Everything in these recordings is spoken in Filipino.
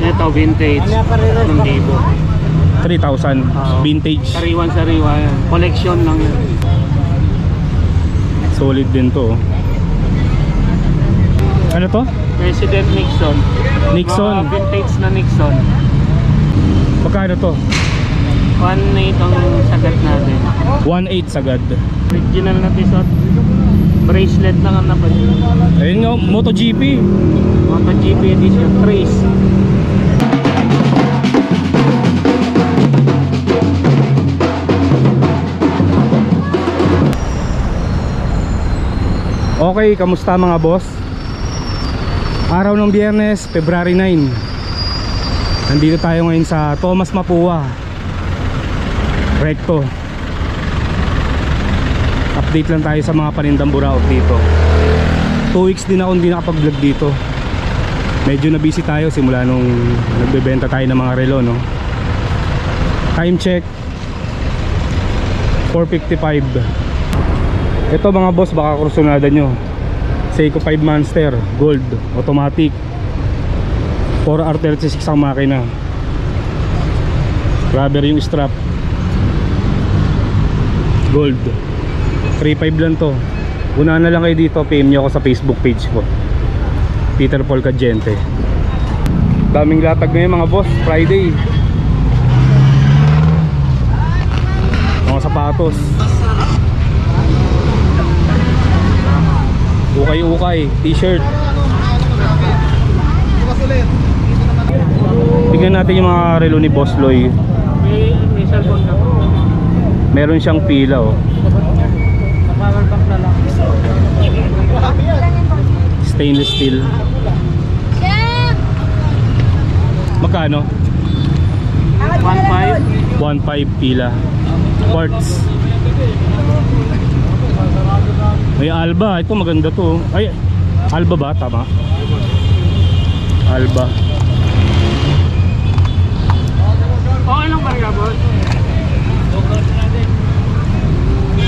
Ito, vintage. Ng libo. 3,000. Oo. Vintage. Sariwan-sariwa yan. Collection lang yan. Solid din to. oh. Ano to? President Nixon. Nixon. Mga vintage na Nixon. Magkano to? 1.8 ang sagat natin. 1.8 sagad. Original na tisot. Bracelet lang ang napansin. Ayun nga, MotoGP. MotoGP edition. Trace. Okay, kamusta mga boss? Araw ng biyernes, February 9 Nandito tayo ngayon sa Thomas Mapua. Recto Update lang tayo sa mga panindang buraot dito. 2 weeks din ako hindi nakapag-vlog dito. Medyo na busy tayo simula nung nagbebenta tayo ng mga relo no? Time check. 4.55 ito mga boss baka kursunada nyo. Seiko 5 Monster Gold Automatic. 4R36 ang makina. Rubber yung strap. Gold. 3.5 lang to. Una na lang kayo dito PM nyo ako sa Facebook page ko. Peter Paul Cagente Daming latag ngayon mga boss. Friday. Mga sapatos Ukay-ukay, t-shirt. Tingnan natin yung mga relo ni Boss Loy. May, may cellphone ka. Meron siyang pila oh. Power bank na lang. Stainless steel. Magkano? 1.5. 1.5 pila. Quartz. May Alba, ito maganda to. Ay, Alba ba? Tama. Alba. Okay lang ba boss?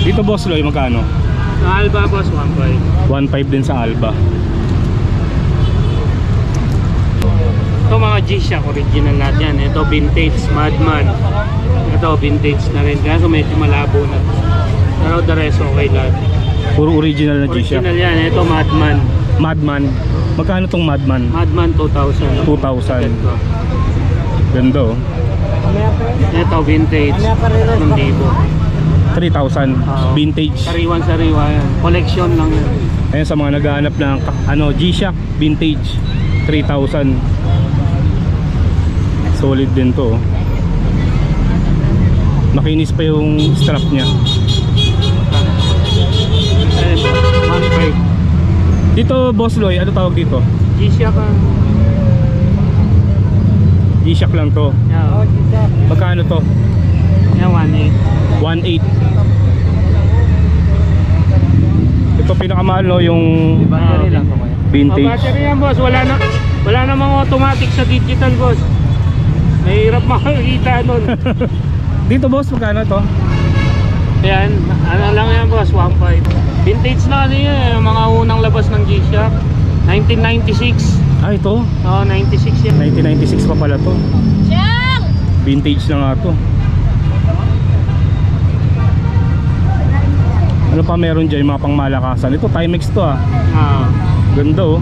Dito Boss Loy, magkano? Sa Alba, boss, 1.5. 1.5 din sa Alba. Ito mga G-Shock, original natin yan. Ito, vintage, Madman. Ito, vintage na rin. Kaso medyo malabo na. Pero the rest, okay lahat. Puro original na G-Shock. Original yan. Ito, Madman. Madman. Magkano tong Madman? Madman 2,000. 2,000. Ito. Ganda oh. Ito, vintage. Ng libo. 3,000. Oo. Vintage. Sariwan-sariwa yan. Collection lang yan. Ayan sa mga naghahanap ng ano, G-Shock Vintage. 3,000. Solid din to. oh. Makinis pa yung strap niya. Ayun, 1.5. Dito, Boss Loy, ano tawag dito? G-Shock ang... G-Shock lang to. Yan, oh, Magkano to? yan 1.8. 1.8. Ito pinakamahal no, yung Battery lang to kaya. vintage. Oh, battery yan boss, wala na wala namang automatic sa digital boss. Mahirap makakita nun. Dito boss, magkano to? Yan, ano lang yan boss, 1.5. Vintage na ano yan, yung mga unang labas ng G-Shock. 1996. Ah, ito. Oo, 96 yan. 1996 pa pala to. Vintage na nga to. Ano pa meron dyan? Yung mga pangmalakasan. Ito, Timex to ah. Ah, Ganda oh.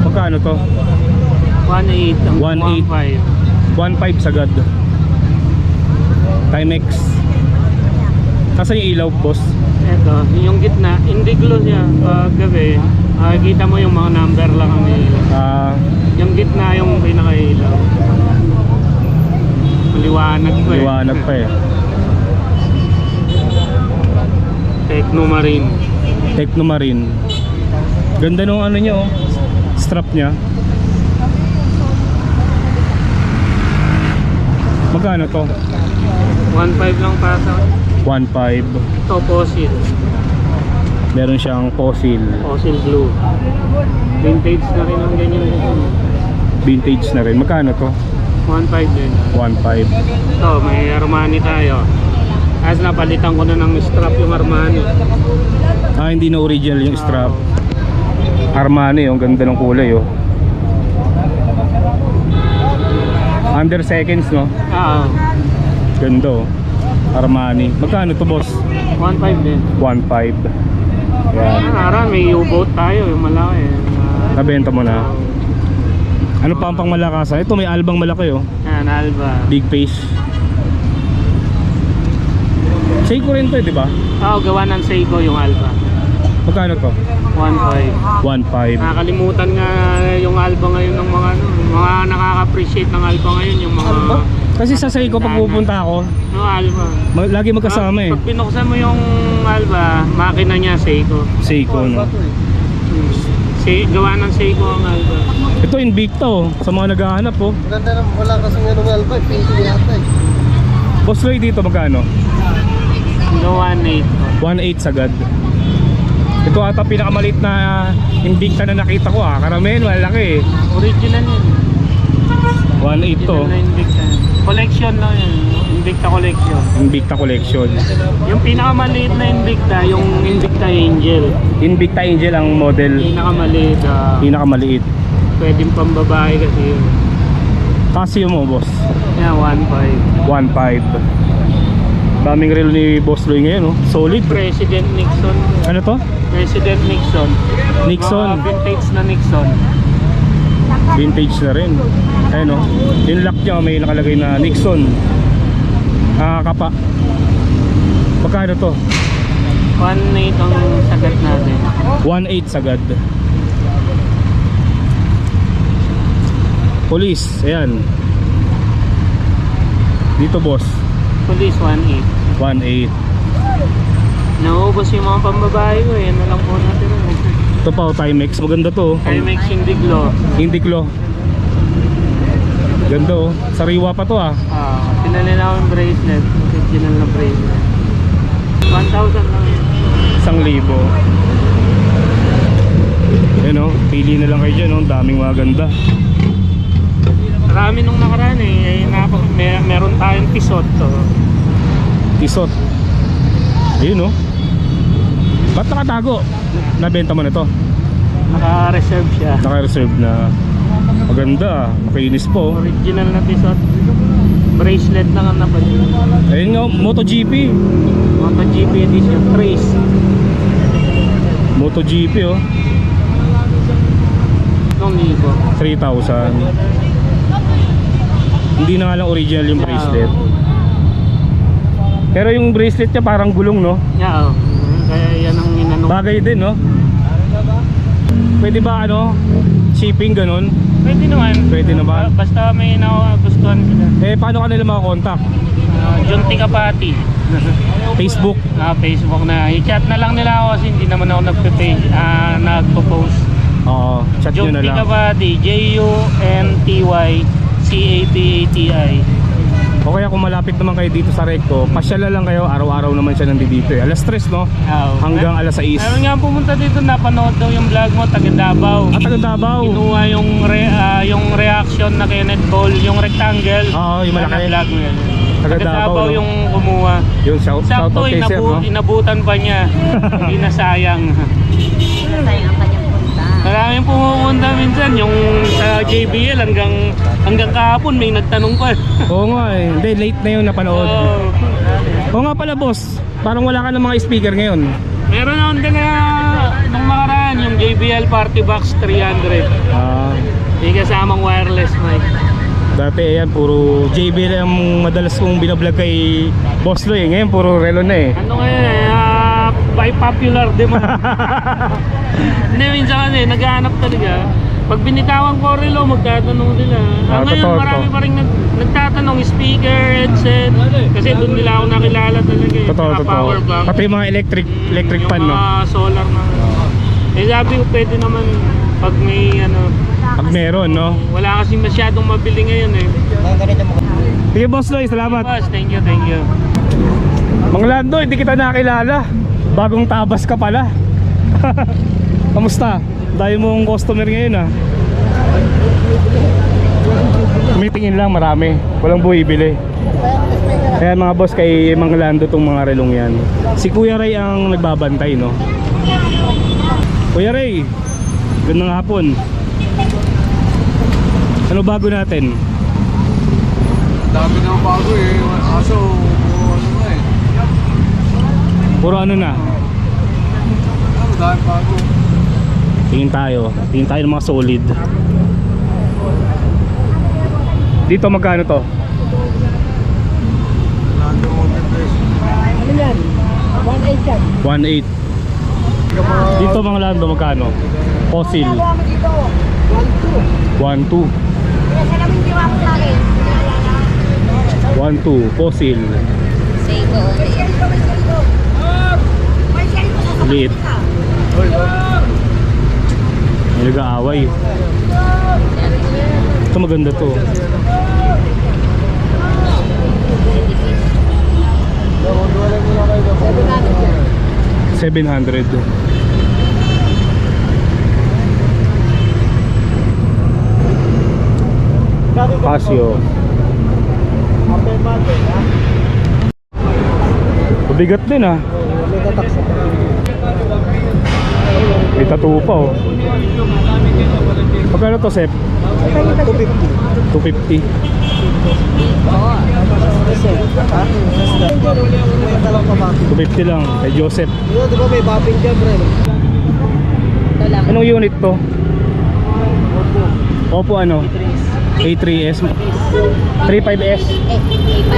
Magkano to? 1.8 ang 1.8. 1.5. 1.5 sagad. Timex. Kasi yung ilaw, boss. Ito, yung gitna, indigo siya. Pag gabi, makikita mo yung mga number lang ang ilaw. Ah, Yung gitna yung pinaka-ilaw. Maliwanag pa eh. liwanag pa eh. Techno Marine. Marine. Ganda nung ano niya oh. Strap niya. Magkano to? 1.5 lang pasa. 1.5. Ito, fossil. Meron siyang fossil. Fossil blue. Vintage na rin ang ganyan. Vintage na rin. Magkano to? 1.5 din. 1.5. Ito, may Armani tayo. As napalitan ko na ng strap yung Armani. Ah, hindi na original yung strap. Armani, oh. ang ganda ng kulay oh. Under seconds, no? Oo. Ganda, oh. Armani. Magkano to, boss? 1.5 din. 1.5. Yan. Aran, may U-boat tayo, yung malaki. Ah, Nabenta mo na. Ano pa ang pang malakasan? Ito may albang malaki, oh. Yan, Alba. Big face. Seiko rin to, eh, di ba? Oo, gawa ng Seiko yung Alba. Magkano to? 1.5. 1.5. Nakakalimutan nga yung Alba ngayon ng mga ano, mga nakaka-appreciate ng Alba ngayon yung mga Kasi sa Seiko pag pupunta ako, no Alba. lagi magkasama eh. Pag binuksan mo yung Alba, makina niya Seiko. Seiko, no? Se gawa ng Seiko ang Alba. Ito Invicta, oh. Sa mga naghahanap, oh. Maganda na wala kasing ano ng Alba, piso yata eh. Boss Roy dito magkano? No 1.8. 1.8 sagad. Ito ata pinakamaliit na Invicta na nakita ko ah. Karamihan malaki eh. Original yun. 1.8 to. Original na Invicta. Collection lang yun. Invicta collection. Invicta collection. Yung pinakamaliit na Invicta, yung Invicta Angel. Invicta Angel ang model. Pinakamaliit. ah, Pinakamaliit. pwedeng pambabae kasi yun. Casio mo boss. Yan, 1.5. 1.5. Daming relo ni Boss Roy ngayon oh. Solid. President Nixon. Ano to? President Nixon. Nixon. Mga vintage na Nixon. Vintage na rin. Ayun oh. Yung lock niya may nakalagay na Nixon. Nakakapa. Magkano to? 1.8 ang sagat natin. 1.8 sagad. Police, ayan. Dito boss, Police 1.8. 1.8. Nauubos yung mga pambabae ko. Yan na lang po natin. Ito pa, oh, Timex. Maganda to. oh. Timex Indiglo. Indiclo. Ganda oh. Sariwa pa to ah. Ah, pinalala ko yung bracelet. Original na bracelet. 1,000 lang yun. Isang libo. Ayan oh, pili na lang kayo dyan oh. Ang daming mga ganda. Marami nung nakaraan eh. napa, may, meron tayong pisot to. Tisot. Ayun oh. Ba't nakatago? Nabenta mo na to. Naka-reserve siya. Naka-reserve na. Maganda ah. Makinis po. Original na pisot. Bracelet lang ang napadala. Ayun nga, MotoGP. MotoGP edition. Trace. MotoGP oh. Nung libo. 3,000. Hindi na nga lang original yung bracelet. Pero yung bracelet niya parang gulong no? Yeah, oh. Kaya yan ang inanong. Bagay din no? Pwede ba ano? Shipping ganun? Pwede naman. Pwede naman. Basta may nagustuhan sila. Eh paano ka nila makakontakt? Uh, John Ticapati. Facebook? na Facebook na. I-chat na lang nila ako kasi hindi naman ako nagpe-page, ah, nagpo-post. Oo, chat nyo John na lang. Ticapati. J-U-N-T-Y-C-A-P-A-T-I. O kaya kung malapit naman kayo dito sa Recto, pasyala lang kayo, araw-araw naman siya nandito eh. Alas 3 no? Oh. Hanggang alas 6. Meron nga pumunta dito, napanood daw yung vlog mo, taga Davao. At taga Davao. Kinuha yung, re, ah, yung reaction na Kenneth Ball, yung rectangle. Oo, yung malaki. Na vlog mo yan. Taga Davao, no? yung kumuha. Yun, shout, shout Sakto, out kay Sir inabu- no? inabutan pa niya. Hindi na sayang. Sayang ang kanyang. Maraming pumupunta minsan yung sa JBL hanggang hanggang kahapon may nagtanong pa. Oo nga eh. Hindi, late na yun napanood. Oo. Oo nga pala boss, parang wala ka ng mga speaker ngayon. meron akong dala nung makaraan yung JBL Party Box 300. Ah, May kasamang wireless mic. dati ayan, puro JBL ang madalas kong binablog kay Boss Loy. Ngayon, puro relo na eh. Ano ngayon eh, ah, by popular demand. Hindi, minsan kasi naghahanap talaga. Pag binitawan ko relo, magtatanong sila. Ah, Ah, ngayon totoo marami to. pa rin nag, nagtatanong speaker, headset. Kasi doon nila ako nakilala talaga eh. Totoo, totoo. power bank. Pati yung mga electric, electric yung pan, no? mga solar na. Eh sabi ko pwede naman pag may ano, Pag meron, no? wala kasi masyadong mabili ngayon eh. Sige, Boss Loy, salamat. Boss, thank you, thank you. Mang Lando, hindi kita nakilala. Bagong tabas ka pala. Kamusta? Dahil mong customer ngayon ah. Tumitingin lang marami. Walang buibili. Kaya mga boss kay Mang Lando tong mga relong yan. Si Kuya Ray ang nagbabantay no. Kuya Ray, gandang hapon. Ano bago natin? dami na bago eh. Aso. Puro ano na. Tingin tayo. Tingin tayo ng mga solid. Dito magkano to? Nando mo pesos. 1.8. Dito mga lando magkano? Fossil. 1.2. Salamin di ako sa akin. 1.2. Fossil. Go. Liit. May nag-aaway. Ito maganda to. Seven hundred. Casio. Mabigat din ah. May tattoo pa oh. Magkano to, Sep? 250. 250 lang kay Joseph. Yun, di ba may bapping dyan, bro? Ito lang. Anong unit to? Oppo ano? A3s 35s Eh, A5.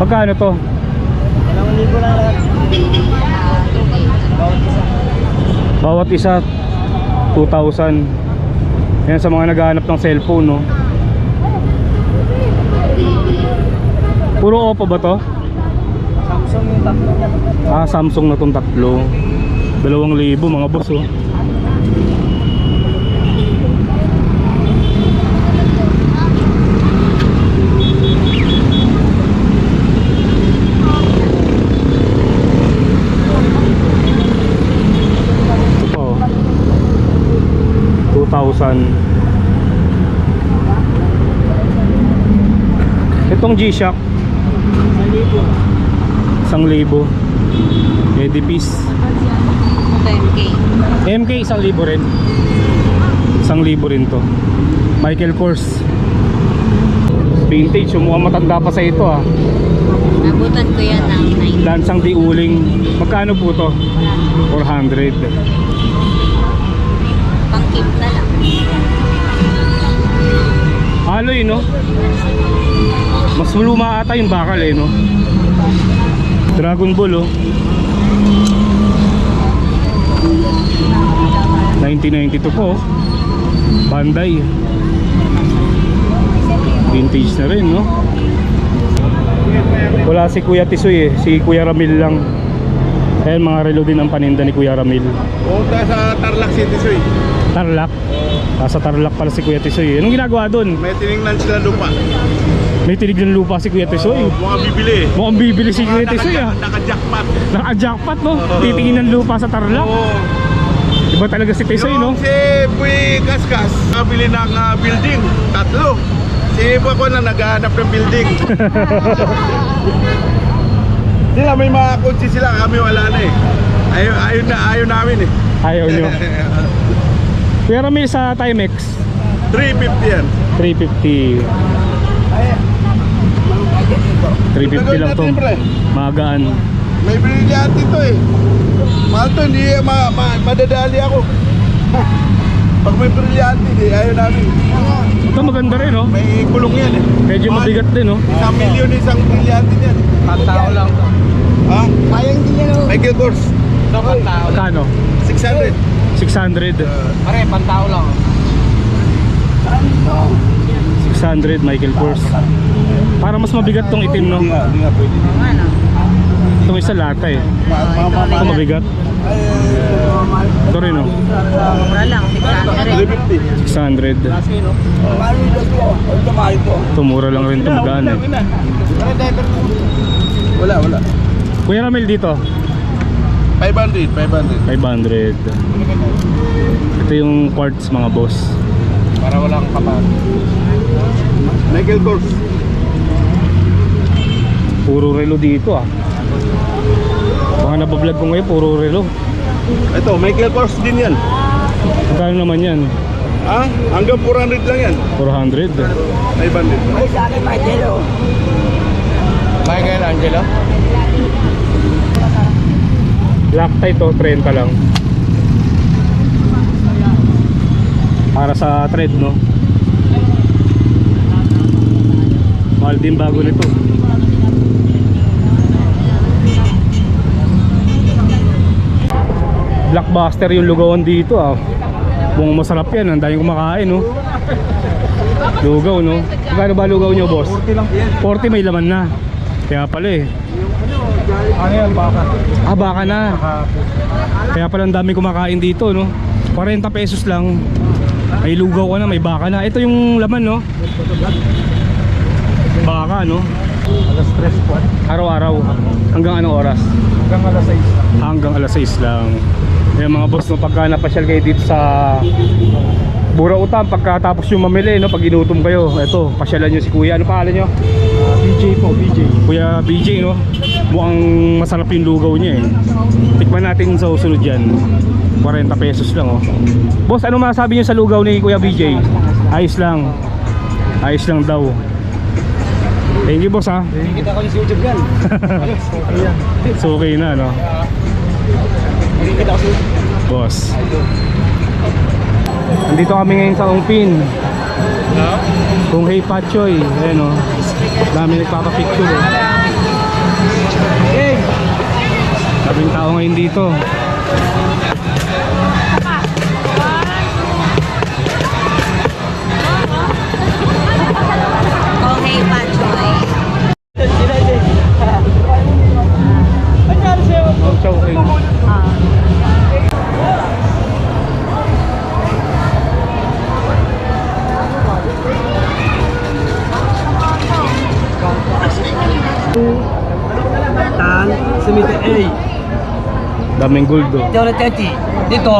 Magkano to? Dalawang libo na lahat. 2K. Bawat isa 2,000 Yan sa mga naghahanap ng cellphone no Puro Oppo ba to? Samsung yung tatlo. Ah, Samsung na tong tatlo. Dalawang libo mga boss oh. Ito pa oh. 2,000. Itong G-Shock. isang libo. Edifice Ito MK. MK isang libo rin. isang libo rin to. Michael Kors. Vintage mukhang matanda pa sa ito ah. Nabutan ko yan ng 9. lansang di uling. Magkano po to? 400 Keep na lang. Aloy no? Mas luma ata yung bakal eh no? Dragon Ball oh. 1992 po oh. Bandai. Vintage na rin no? Wala si Kuya Tisoy eh. Si Kuya Ramil lang. Ayan mga relo din ang paninda ni Kuya Ramil. Punta sa Tarlac City, Soy. Tarlac Nasa Tarlac pala si Kuya Tisoy eh. Anong ginagawa doon? May tinignan sila lupa. May tinignan lupa si Kuya Tisoy Mga bibili. Mukhang bibili si Kuya Tisoy ah Naka-jackpot. Naka-jackpot no? Titingin ng lupa sa Tarlac Oo. Iba talaga si Tisoy no? Yung si Puy Kaskas, nakabili ng ah, building. Tatlo. Si Iba ko na naghahanap ng building. sila may mga kotse sila, kami wala na eh. Ayaw, ayaw na, ayaw namin eh. Ayaw nyo Kuya Ramil sa Timex 350 yan. 350 350 lang to Magaan May brilyante to eh. Mahal to, hindi ma, ma, madadali ako. Pag may brilyante, di ayaw namin. Ito maganda rin no? May kulong yan eh. Medyo Mahal. mabigat din no? Isang milyon isang brilyante yan. Pantao lang. Ha? Sayang din yan oh. Michael Kors, Pantao. Magkano? 600. 600 Pare, pantao lang. 600 Michael Kors Para mas mabigat tong itim no? Ano? Itong isa lata eh Ito mabigat Ito rin no? Mura lang. 600. 350. 600 Ito Ito mura lang rin ito magaan eh Wala, wala. Kuya Ramil dito 500, 500. 500 Ito yung quartz mga boss Para walang kapat. Michael Kors. Puro relo dito ah Mga nabablog ko ngayon puro relo Ito, Michael Kors din yan. Magkano naman yan? Ha? Hanggang 400 lang yan. 400. May bandit. Michael Angelo? Lactite to, 30 lang. Para sa thread, no? Mahal din bago nito. Blockbuster yung lugawan dito ah. Mukhang masarap yan, ang daming kumakain no. Lugaw no. Magkano ba lugaw nyo boss? 40 lang. 40 may laman na. Kaya pala eh. Ano yan, baka? Ah, baka na. Kaya pala ang dami kumakain dito, no? 40 pesos lang. May lugaw ka na, may baka na. Ito yung laman, no? Baka, no? Alas 3 po. Araw-araw. Hanggang anong oras? Hanggang alas 6. Hanggang alas 6 lang. Kaya mga boss, no, pagka napasyal kayo dito sa Burautan, pagkatapos yung mamili, no, pag inutom kayo, eto, pasyalan nyo si Kuya. Ano pangalan nyo? BJ po, BJ. Kuya BJ, no? Mukhang masarap yung lugaw niya eh. Tikman natin sa susunod yan. 40 pesos lang, oh. Boss, ano masabi niyo sa lugaw ni Kuya BJ? Ayos lang. Ayos lang daw. Thank you, boss, ha. Kita ko yung YouTube yan. So, okay na, no? Kita ko sa Boss. Nandito kami ngayon sa Ongpin. Kung Hey Pachoy. Ayan, oh. Dami nagpapapicture, oh. Daming tao ngayon dito. gold oh. Ito 30. Dito,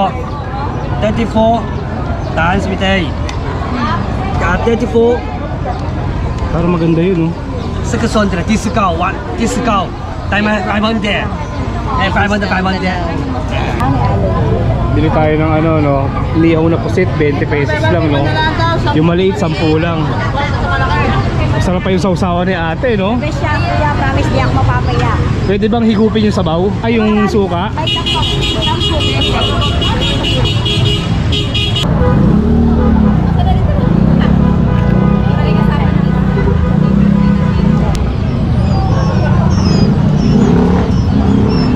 34 times with 8. 34. Parang maganda yun oh. 600, discount, one, discount. Time 500. Eh, 500, 500. Bili tayo ng ano, no? Liyaw na pusit, 20 pesos lang, no? Yung maliit, 10 lang. Masarap pa yung sausawa ni ate, no? Best siya, promise di ako mapapaya. Pwede bang higupin yung sabaw? Ay, yung suka?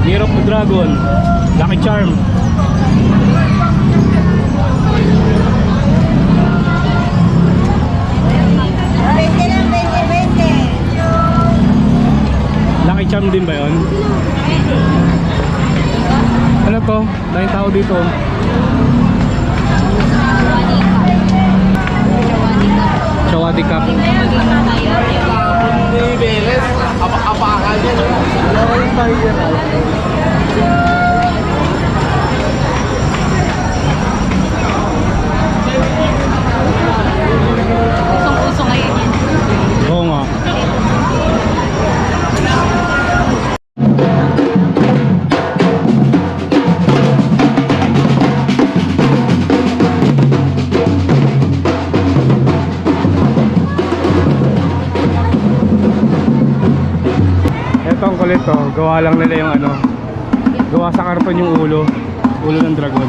Year of the Dragon. Lucky Charm. Charm din ba yun? Ano to? Dahil tao dito. Chawadi Cup. Nibeles, apakan Gawa lang nila yung ano. Gawa sa karton yung ulo. Ulo ng dragon.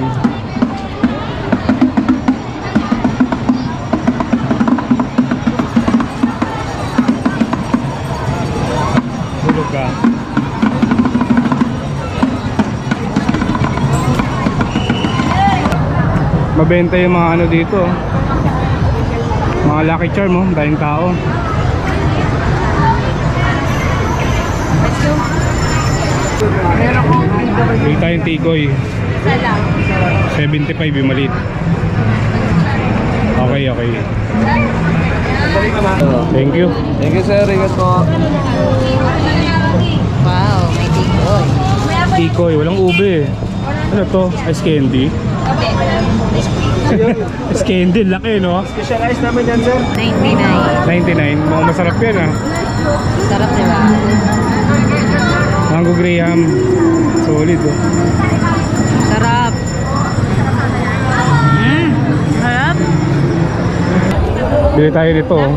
Hulog ka. Mabenta yung mga ano dito. Mga lucky charm oh, dahil tao. Bili tayong tikoy. Isa lang. 75 yung maliit. Okay, okay. Thank you. Thank you sir, ingat po. Wow, may tikoy. Tikoy, walang ube. Ano to? Ice candy? Ice candy, laki no? Specialized naman yan, sir. 99. 99. Mukhang masarap yan ah. Sarap, di ba? Mango Graham. Solid oh. Sarap. Mm, sarap. Bili tayo nito. oh.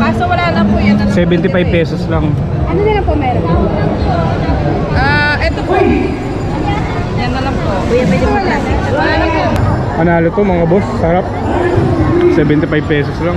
Kaso wala na po yan. 75 pesos lang. Ano na lang po meron? Ah, eto po. Yan na lang po. Kuya, pwede mo plastic. Wala na po. Panalo to mga boss. Sarap. 75 pesos lang.